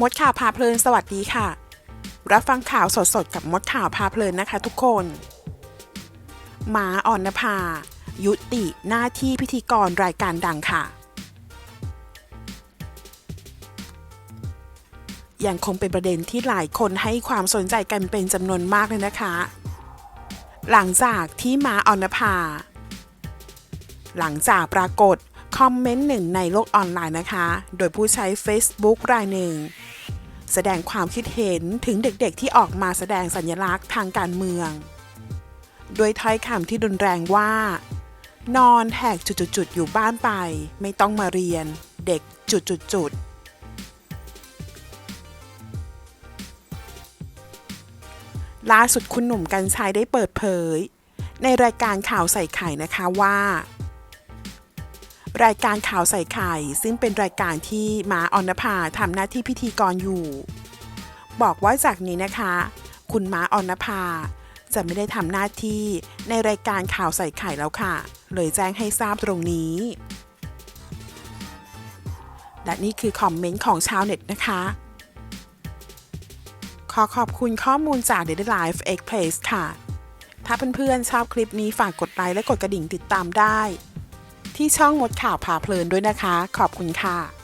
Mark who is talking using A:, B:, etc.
A: มดข่าวพาเพลินสวัสดีค่ะ รับฟังข่าวสดๆ กับมดข่าวพาเพลินนะคะทุกคน หมาอ่อนนภา ยุติหน้าที่พิธีกรรายการดังค่ะ ยังคงเป็นประเด็นที่หลายคนให้ความสนใจกันเป็นจำนวนมากเลยนะคะ หลังจากที่มาออนภา หลังจากปรากฏ คอมเมนต์หนึ่งในโลกออนไลน์นะคะ โดยผู้ใช้ Facebook รายหนึ่ง แสดงความคิดเห็นถึงเด็กๆที่ออกมาแสดงสัญลักษณ์ทางการเมืองโดยถ้อยคำที่รุนแรงว่า นอนแหกจุดๆอยู่บ้านไป ไม่ต้องมาเรียน เด็กจุดๆๆล่าสุดคุณหนุ่มกัญชัยได้เปิดเผย ในรายการข่าวใส่ไข่นะคะว่า รายการข่าวใส่ไข่ ซึ่งเป็นรายการที่ม้าออนภาทำหน้าที่พิธีกรอยู่ บอกว่าจากนี้นะคะ คุณม้าออนภาจะไม่ได้ทำหน้าที่ในรายการข่าวใส่ไข่แล้วค่ะ เลยแจ้งให้ทราบตรงนี้ และนี่คือคอมเมนต์ของชาวเน็ตนะคะ ขอขอบคุณข้อมูลจาก Daily Life X Place ค่ะ ถ้าเพื่อนๆชอบคลิปนี้ฝากกดไลค์และกดกระดิ่งติดตามได้ ที่ช่องมดข่าวพาเพลินด้วยนะคะ ขอบคุณค่ะ